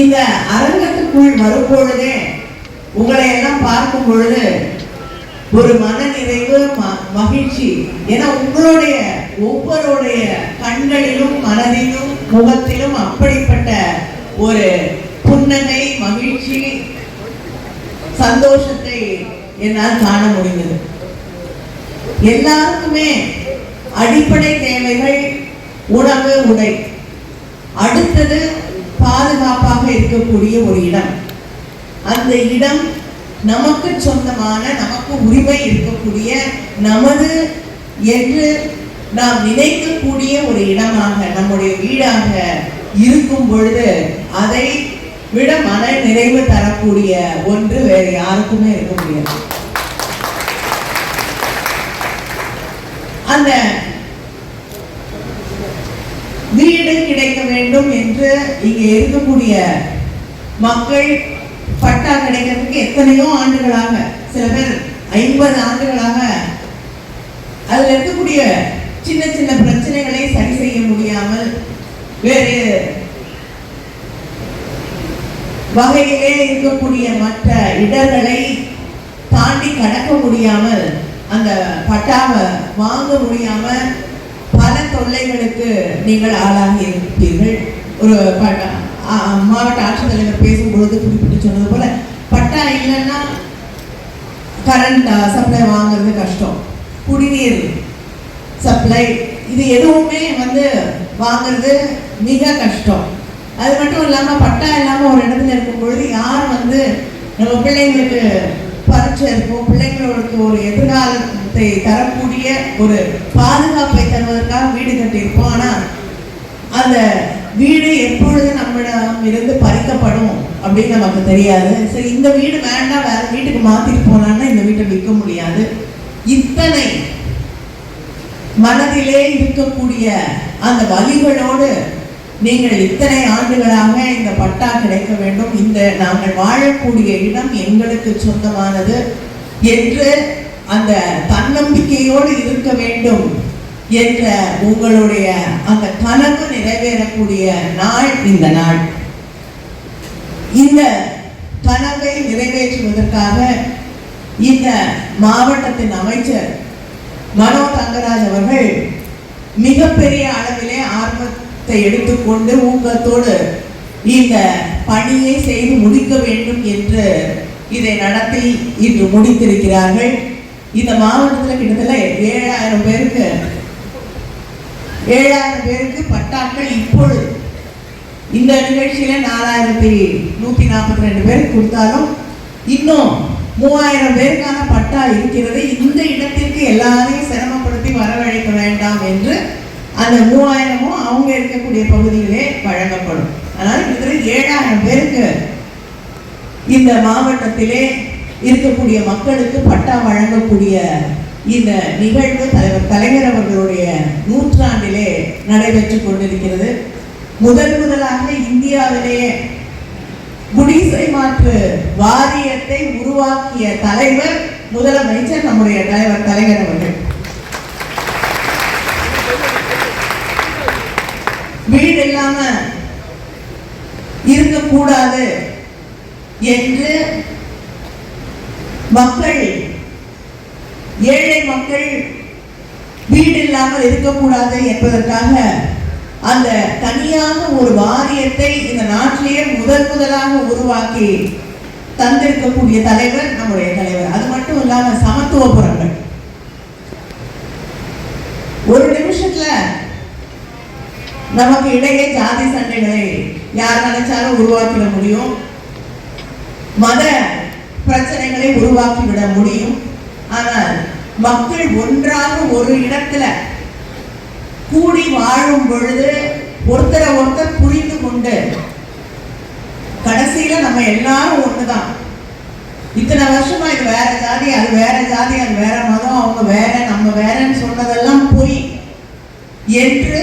இந்த அரங்கத்துக்குள் வரும்பொழுதே உங்களை எல்லாம் பார்க்கும் பொழுது ஒரு மனநிறைவு ம- மகிழ்ச்சி. ஏன்னா உங்களுடைய ஒவ்வொருடைய கண்களிலும் மனதிலும் முகத்திலும் அப்படிப்பட்ட ஒரு புன்னகை மகிழ்ச்சி சந்தோஷத்தை என்னால் காண முடிந்தது. எல்லாருக்குமே அடிப்படை தேவைகள் உணவு உடை. அடுத்தது பாதுகாப்பாக இருக்கக்கூடிய ஒரு இடம். அந்த இடம் நமக்கு சொந்தமான நமக்கு உரிமை இருக்கக்கூடிய நமது என்று நாம் நினைக்கக்கூடிய ஒரு இடமாக நம்முடைய வீடாக இருக்கும் பொழுது அதை விட மன நிறைவு தரக்கூடிய ஒன்று வேறு யாருக்குமே இருக்க முடியாது. அந்த வீடு கிடைக்க வேண்டும் என்று இங்கே இருக்கக்கூடிய மக்கள் பட்டா கிடைக்கிறதுக்கு எத்தனையோ ஆண்டுகளாக சில பேர் ஐம்பது ஆண்டுகளாக அதில் இருக்கக்கூடிய சின்ன சின்ன பிரச்சனைகளை சரி செய்ய முடியாமல் வேறு வகையிலே இருக்கக்கூடிய மற்ற இடர்களை தாண்டி கடக்க முடியாமல் அந்த பட்டாவை வாங்க முடியாமல் பல தொல்லைகளுக்கு நீங்கள் ஆளாகி இருப்பீர்கள். ஒரு மாவட்ட ஆட்சித்தலைவர் பேசும்பொழுது குறிப்பிட்டு சொன்னது போல பட்டா இல்லைன்னா கரண்ட் சப்ளை வாங்குறது கஷ்டம். குடிநீர் சப்ளை இது எதுவுமே வந்து வாங்குறது மிக கஷ்டம். அது மட்டும் இல்லாமல் பட்டா இல்லாமல் ஒரு இடத்துல இருக்கும் பொழுது யார் வந்து நம்ம பிள்ளைங்களுக்கு பரீட்சை இருக்கும் பிள்ளைங்களுக்கு ஒரு எதிர்காலத்தை தரக்கூடிய ஒரு பாதுகாப்பை தருவதற்காக வீடு கட்டியிருப்போம். ஆனால் அந்த வீடு எப்பொழுது நம்மிடம் இருந்து பறிக்கப்படும் அப்படின்னு நமக்கு தெரியாது. சரி இந்த வீடு வேண்டாம் வேற வீட்டுக்கு மாத்திட்டு போனான்னா இந்த வீட்டை விற்க முடியாது. இத்தனை மனதிலே இருக்கக்கூடிய அந்த வலிகளோடு நீங்கள் இத்தனை ஆண்டுகளாக இந்த பட்டா கிடைக்க வேண்டும். இந்த நாங்கள் வாழக்கூடிய இடம் எங்களுக்கு சொந்தமானது என்று அந்த தன்னம்பிக்கையோடு இருக்க வேண்டும் என்ற உங்களுடைய அந்த கனவு நிறைவேறக்கூடிய நாள் இந்த நாள். இந்த கனவை நிறைவேற்றுவதற்காக இந்த மாவட்டத்தின் அமைச்சர் மனோ தங்கராஜ் அவர்கள் மிகப்பெரிய அளவிலே ஆர்வ எடுத்துக்கொண்டு ஊக்கத்தோடு இந்த பணியை செய்து முடிக்க வேண்டும் என்று இதை நடத்தி இன்று முடித்திருக்கிறார்கள். இந்த மாவட்டத்தில் கிட்டத்தட்ட ஏழாயிரம் பேருக்கு ஏழாயிரம் பேருக்கு பட்டாக்கள் இப்பொழுது இந்த நிகழ்ச்சியில் நாலாயிரத்தி நூற்றி நாற்பத்தி ரெண்டு பேருக்கு கொடுத்தாலும் இன்னும் மூவாயிரம் பேருக்கான பட்டா இருக்கிறது. இந்த இடத்திற்கு எல்லாரையும் சிரமப்படுத்தி வரவழைக்க வேண்டாம் என்று அந்த மூவாயிரமும் அவங்க இருக்கக்கூடிய பகுதியிலே வழங்கப்படும். அதனால் இதில் ஏழாயிரம் பேருக்கு இந்த மாவட்டத்திலே இருக்கக்கூடிய மக்களுக்கு பட்டா வழங்கக்கூடிய இந்த நிகழ்வு தலைவர் கலைஞர் அவர்களுடைய நூற்றாண்டிலே நடைபெற்றுக் கொண்டிருக்கிறது. முதன் முதலாக இந்தியாவிலேயே குடிசை மாற்று வாரியத்தை உருவாக்கிய தலைவர் முதலமைச்சர் நம்முடைய தலைவர் கலைஞர் அவர்கள் வீடு இல்லாம இருக்கக்கூடாது என்று மக்கள் ஏழை மக்கள் வீடு இல்லாமல் இருக்கக்கூடாது என்பதற்காக அந்த தனியாக ஒரு வாரியத்தை இந்த நாட்டிலேயே முதல் முதலாக உருவாக்கி தந்திருக்கக்கூடிய தலைவர் நம்முடைய தலைவர். அது மட்டும் இல்லாம சமத்துவபுரங்கள் ஒரு நிமிஷத்துல நமக்கு இடையே ஜாதி சண்டைகளை யார் நினைச்சாலும் உருவாக்கிட முடியும். மத பிரச்சனைகளை உருவாக்கி விட முடியும். ஆனால் மக்கள் ஒன்றாக ஒரு இடத்துல கூடி வாழும் பொழுது ஒருத்தரை ஒருத்தர் புரிந்து கொண்டு கடைசியில நம்ம எல்லாரும் ஒண்ணுதான். இத்தனை வருஷமா இது வேற ஜாதி அது வேற ஜாதி அது வேற மதம் அவங்க வேற நம்ம வேறன்னு சொன்னதெல்லாம் பொய். என்று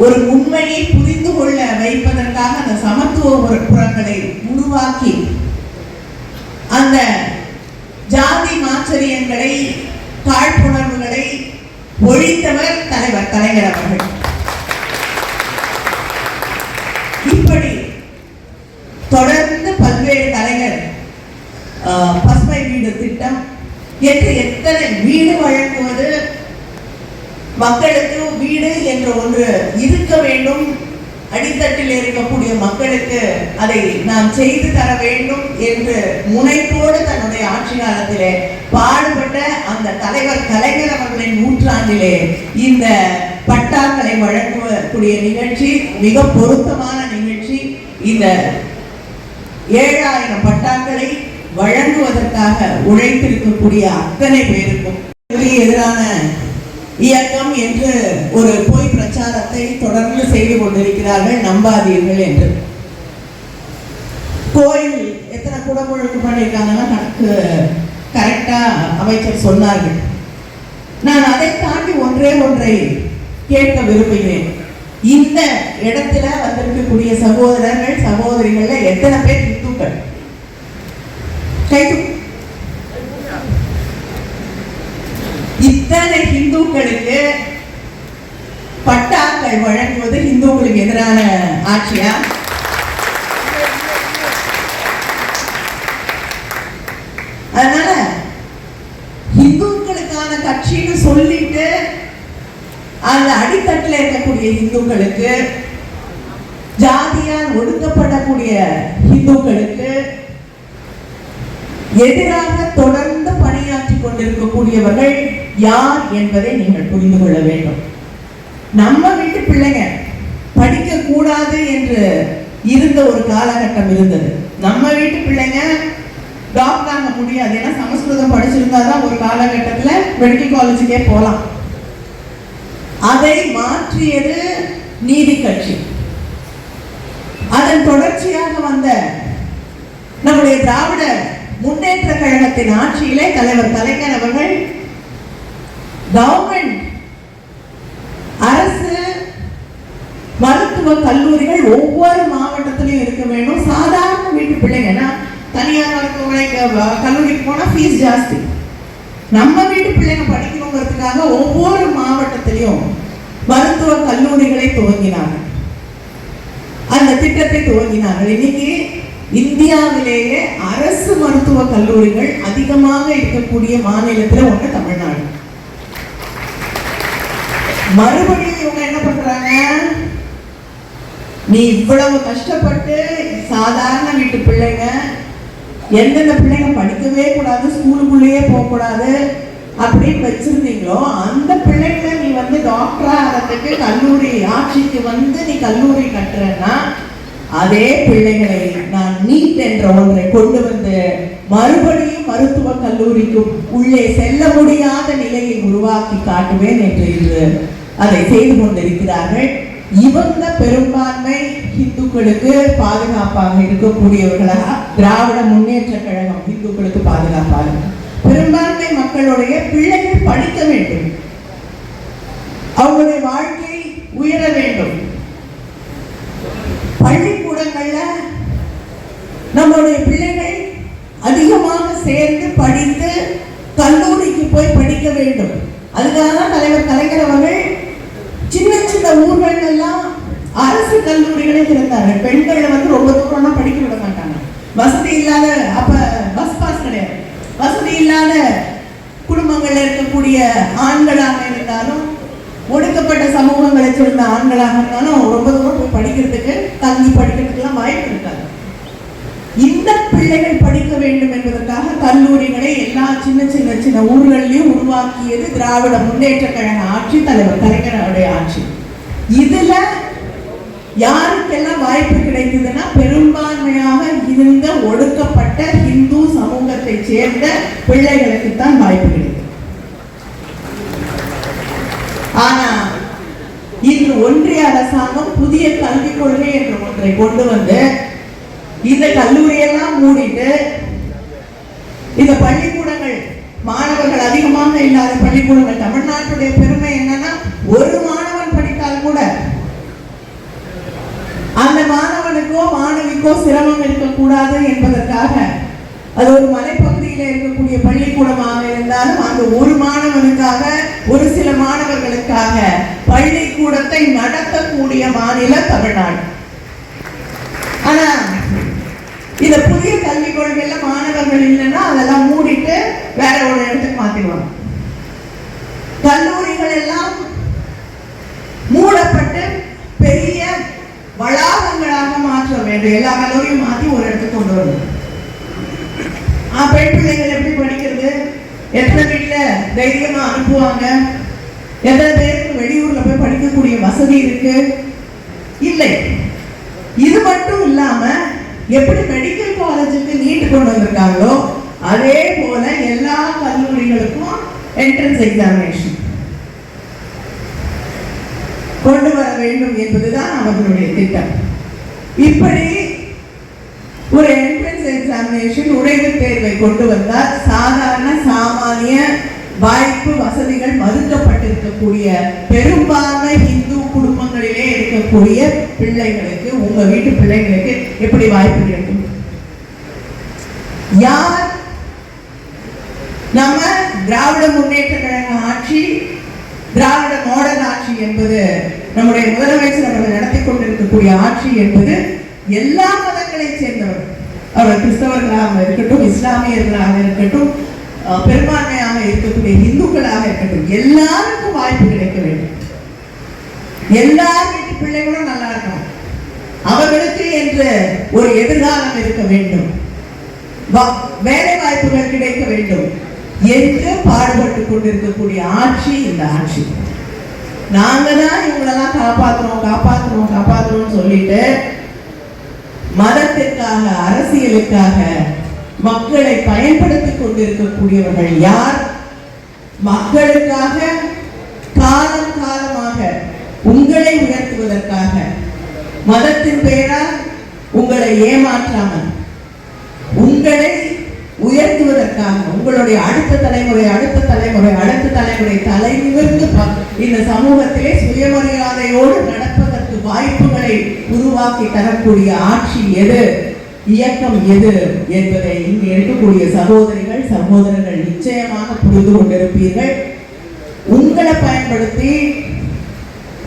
ஒரு உண்மையை புரிந்து கொள்ள வைப்பதற்காக அந்த சமத்துவ புறங்களை உருவாக்கி அந்த ஜாதி மாச்சரியங்களை காழ்ப்புணர்வுகளை ஒழித்தவர் தலைவர் தலைவர் அவர்கள். இப்படி தொடர்ந்து பல்வேறு தலைவர் பசுமை வீடு திட்டம் என்று எத்தனை வீடு வழங்குவது மக்களுக்கு வீடு என்ற ஒன்று இருக்க வேண்டும். அடித்தட்டில் இருக்கக்கூடிய மக்களுக்கு அதை நாம் செய்து தர வேண்டும் என்று முனைப்போடு தன்னுடைய ஆட்சி காலத்திலே பாடுபட்ட அந்த தலைவர் கலைஞர் அவர்களின் நூற்றாண்டிலே இந்த பட்டாக்களை வழங்கக்கூடிய நிகழ்ச்சி மிக பொருத்தமான நிகழ்ச்சி. இந்த ஏழாயிரம் பட்டாக்களை வழங்குவதற்காக உழைத்திருக்கக்கூடிய அத்தனை பேருக்கும். எதிரான இயக்கம் என்று ஒரு பொய் பிரச்சாரத்தை தொடர்ந்து செய்து கொண்டிருக்கிறார்கள் நம்பாதீர்கள் என்று. கோயில் எத்தனை குடமுழுக்கு பண்ணியிருக்காங்கன்னா கணக்கு கரெக்டா அமைச்சர் சொன்னார்கள். நான் அதை தாண்டி ஒன்றே ஒன்றை கேட்க விரும்புகிறேன். இந்த இடத்துல வந்திருக்கக்கூடிய சகோதரர்கள் சகோதரிகள்ல எத்தனை பேர் இந்துக்கள்? கை தூக்கு. இத்தனை ஹிந்துக்களுக்கு பட்டாக்கள் வழங்குவது இந்துக்களுக்கு எதிரான ஆட்சியா? அதனால இந்துக்களுக்கான கட்சின்னு சொல்லிட்டு அந்த அடித்தட்டில் இருக்கக்கூடிய இந்துக்களுக்கு ஜாதியால் ஒடுக்கப்படக்கூடிய இந்துக்களுக்கு எதிராக தொடர்ந்து பணியாற்றி கொண்டிருக்கக்கூடியவர்கள் யார் என்பதை நீங்கள் புரிந்து கொள்ள வேண்டும். நம்ம வீட்டு பிள்ளைங்க படிக்க கூடாது என்று இருந்த ஒரு காலகட்டம் இருந்தது. நம்ம வீட்டு பிள்ளைங்க டாக்டர் ஆக முடியாது. ஏன்னா சமஸ்கிருதம் படிச்சிருந்தா தான் ஒரு காலகட்டத்தில் மெடிக்கல் காலேஜுக்கே போகலாம் அதை மாற்றியது நீதி கட்சி. அதன் தொடர்ச்சியாக வந்த நம்முடைய திராவிட முன்னேற்ற கழகத்தின் ஆட்சியிலே தலைவர் கலைஞர் அவர்கள் கவர்மெண்ட் அரசு மருத்துவ கல்லூரிகள் ஒவ்வொரு மாவட்டத்திலையும் இருக்க வேண்டும் சாதாரண வீட்டு பிள்ளைங்கன்னா தனியார் மருத்துவமனை கல்லூரிக்கு போனால் ஃபீஸ் ஜாஸ்தி. நம்ம வீட்டு பிள்ளைங்க படிக்கணுங்கிறதுக்காக ஒவ்வொரு மாவட்டத்திலையும் மருத்துவ கல்லூரிகளை துவங்கினார்கள் அந்த திட்டத்தை துவங்கினார்கள் இன்னைக்கு இந்தியாவிலேயே அரசு மருத்துவ கல்லூரிகள் அதிகமாக இருக்கக்கூடிய மாநிலத்தில் ஒன்று தமிழ்நாடு. மறுபடியும் இவங்க என்ன பண்றாங்க? நீ இவ்வளவு கஷ்டப்பட்டு சாதாரண வீட்டு பிள்ளைங்க எந்தெந்த பிள்ளைங்க படிக்கவே கூடாது ஸ்கூலுக்குள்ளேயே போகக்கூடாது அப்படின்னு வச்சிருந்தீங்களோ அந்த பிள்ளைங்களை நீ வந்து டாக்டரா ஆகிறதுக்கு கல்லூரி ஆட்சிக்கு வந்து நீ கல்லூரி கட்டுறன்னா அதே பிள்ளைகளை நான் நீட் என்ற ஒன்றை கொண்டு வந்து மறுபடியும் மருத்துவ கல்லூரிக்கு உள்ளே செல்ல முடியாத நிலையை உருவாக்கி காட்டுவேன் என்று இது அதை செய்து கொண்டிருக்கிறார்கள். இவங்க பெரும்பான்மை இந்துக்களுக்கு பாதுகாப்பாக இருக்கக்கூடியவர்களாக திராவிட முன்னேற்ற கழகம் இந்துக்களுக்கு பாதுகாப்பாக பெரும்பான்மை மக்களுடைய பிள்ளைகள் படிக்க வேண்டும். அவங்களுடைய வாழ்க்கை உயர வேண்டும். பள்ளிக்கூடங்கள்ல நம்மளுடைய பிள்ளைகள் அதிகமாக சேர்ந்து படித்து கல்லூரிக்கு போய் படிக்க வேண்டும். அதுக்காக தான் தலைவர் கலைஞர் அவர்கள் சின்ன சின்ன ஊர்கள் எல்லாம் அரசு கல்லூரிகளே திறந்தாங்க பெண்களை வந்து ரொம்ப தூரம்லாம் படிக்க விட மாட்டாங்க. வசதி இல்லாத அப்ப பஸ் பாஸ் கிடையாது. வசதி இல்லாத குடும்பங்கள்ல இருக்கக்கூடிய ஆண்களாக இருந்தாலும் ஒடுக்கப்பட்ட சமூகங்களை சேர்ந்த ஆண்களாக இருந்தாலும் ரொம்ப தூரம் போய் படிக்கிறதுக்கு தங்கி படிக்கிறதுக்கெல்லாம் வாய்ப்பு இருக்காது. இந்த பிள்ளைகள் படிக்க வேண்டும் என்பதற்காக கல்லூரிகளை எல்லா சின்ன சின்ன சின்ன ஊர்களிலையும் உருவாக்கியது திராவிட முன்னேற்ற கழக ஆட்சி தலைவர் கலைஞருடைய ஆட்சி. இதுல யாருக்கெல்லாம் வாய்ப்பு கிடைத்ததுன்னா பெரும்பான்மையாக இருந்த ஒடுக்கப்பட்ட இந்து சமூகத்தை சேர்ந்த பிள்ளைகளுக்கு தான் வாய்ப்பு கிடைத்தது ஆனா இன்று ஒன்றிய அரசாங்கம் புதிய கல்விக் கொள்கை என்ற ஒன்றை கொண்டு வந்து இந்த கல்லூரியெல்லாம் மூடிட்டு இந்த பள்ளிக்கூடங்கள் மாணவர்கள் அதிகமாக இல்லாத பள்ளிக்கூடங்கள் தமிழ்நாட்டுடைய பெருமை என்னன்னா ஒரு மாணவன் படித்தால் கூட அந்த மாணவனுக்கோ மாணவிக்கோ சிரமம் இருக்கக்கூடாது என்பதற்காக அது ஒரு மலைப்பகுதியில் இருக்கக்கூடிய பள்ளிக்கூடமாக இருந்தாலும் அந்த ஒரு மாணவனுக்காக ஒரு சில மாணவர்களுக்காக பள்ளிக்கூடத்தை நடத்தக்கூடிய மாநிலம் தமிழ்நாடு. ஆனா இந்த புதிய கல்விக் கொள்கையில மாணவர்கள் இல்லைன்னா அதெல்லாம் மூடிட்டு வேற ஒரு இடத்துக்கு மாத்திடுவாங்க. கல்லூரிகள் எல்லாம் மூடப்பட்டு பெரிய வளாகங்களாக மாற்ற வேண்டும். எல்லா கல்லூரியும் மாத்தி ஒரு இடத்துக்கு கொண்டு வரணும். பெண் பிள்ளைகள் எப்படி படிக்கிறது? எத்தனை வீட்டில் தைரியமா அனுப்புவாங்க? எத்தனை பேருக்கு வெளியூர்ல போய் படிக்கக்கூடிய வசதி இருக்கு? இல்லை. இது மட்டும் இல்லாம எப்படி மெடிக்கல் காலேஜுக்கு நீட் கொண்டு வந்திருக்காங்களோ அதே போல எல்லா கல்லூரிகளுக்கும் என்ட்ரன்ஸ் எக்ஸாமினேஷன் கொண்டு வர வேண்டும் என்பதுதான் அவர்களுடைய திட்டம். இப்படி ஒரு என்ட்ரன்ஸ் எக்ஸாமினேஷன் உடைவு தேர்வை கொண்டு வந்தால் சாதாரண சாமானிய வாய்ப்பு வசதிகள் மறுக்கப்பட்டிருக்கக்கூடிய பெரும்பான்மை இந்து குடும்பங்களிலே இருக்கக்கூடிய பிள்ளைகளுக்கு உங்க வீட்டு பிள்ளைகளுக்கு எப்படி வாய்ப்பு கிடைக்கும்? யார் நம்ம திராவிட முன்னேற்ற கழக ஆட்சி திராவிட மாடல் ஆட்சி என்பது நம்முடைய முதலமைச்சர் அவர்கள் நடத்தி கொண்டிருக்கக்கூடிய ஆட்சி என்பது எல்லா மதங்களைச் சேர்ந்தவர். அவர் கிறிஸ்தவர்களாக இருக்கட்டும் இஸ்லாமியர்களாக இருக்கட்டும் பெரும்பான்மையாக இருக்கக்கூடிய இந்துக்களாக இருக்கட்டும் எல்லாருக்கும் வாய்ப்பு கிடைக்க வேண்டும். எல்லார் வீட்டு பிள்ளைகளும் நல்லா இருக்கணும். அவர்களுக்கு என்று ஒரு எதிர்காலம் இருக்க வேண்டும். வா- வேலை வாய்ப்புகள் கிடைக்க வேண்டும் என்று பாடுபட்டு கொண்டிருக்கக்கூடிய ஆட்சி இந்த ஆட்சி. நாங்க தான் இவங்களெல்லாம் காப்பாத்துறோம் காப்பாத்துறோம் காப்பாற்றுறோம்னு சொல்லிட்டு மதத்திற்காக அரசியலுக்காக மக்களை பயன்படுத்திக் கொண்டிருக்கக்கூடியவர்கள் யார்? மக்களுக்காக காலம் காலமாக உங்களை உயர்த்துவதற்காக. மதத்தின் பெயரால் உங்களை ஏமாற்றாமல் உங்களை உயர்த்துவதற்காக உங்களுடைய அடுத்த தலைமுறை அடுத்த தலைமுறை அடுத்த தலைமுறை தலைநிமிர்ந்து ப- இந்த சமூகத்திலே சுயமரியாதையோடு நடப்பதற்கு வாய்ப்புகளை உருவாக்கி தரக்கூடிய ஆட்சி எது? இயக்கம் எது என்பதை இங்கு இருக்கக்கூடிய சகோதரிகள் சகோதரர்கள் நிச்சயமாக புரிந்து கொண்டிருப்பீர்கள். உங்களை பயன்படுத்தி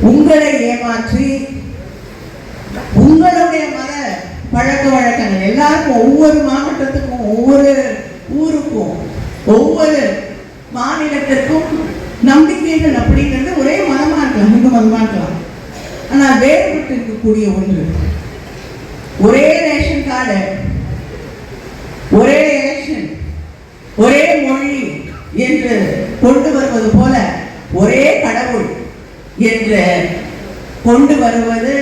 உங்களை ஏமாற்றி உங்களுடைய மத பழக்க வழக்கங்கள் எல்லாருக்கும் ஒவ்வொரு மாவட்டத்துக்கும் ஒவ்வொரு ஊருக்கும் ஒவ்வொரு மாநிலத்திற்கும் நம்பிக்கைகள் அப்படிங்கிறது ஒரே மதமா இருக்கலாம் இந்து மதமா இருக்கலாம் ஆனால் வேறுபட்டு இருக்கக்கூடிய ஒன்று. ஒரே ரேஷன் கார்டு ஒரே எலெக்ஷன் ஒரே மொழி என்று கொண்டு வருவது போல ஒரே கடவுள் என்று கொண்டு வருவது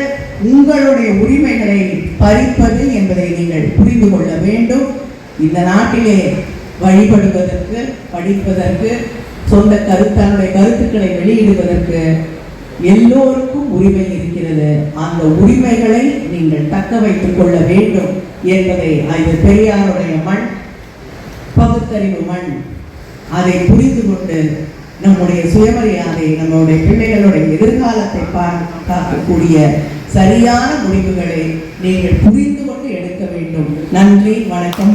உங்களுடைய உரிமைகளை பறிப்பது என்பதை நீங்கள் புரிந்து கொள்ள வேண்டும். இந்த நாட்டிலே வழிபடுவதற்கு படிப்பதற்கு சொந்த கருத்து கருத்துக்களை வெளியிடுவதற்கு எல்லோருக்கும் உரிமை இருக்கிறது. அந்த உரிமைகளை நீங்கள் தக்க வைத்துக் கொள்ள வேண்டும் என்பதை அது பெரியாருடைய மண் பகுத்தறிவு மண். அதை புரிந்து கொண்டு நம்முடைய சுயமரியாதை நம்முடைய பிள்ளைகளுடைய எதிர்காலத்தை பார்க்கக்கூடிய சரியான முடிவுகளை நீங்கள் புரிந்து கொண்டு எடுக்க வேண்டும். நன்றி வணக்கம்.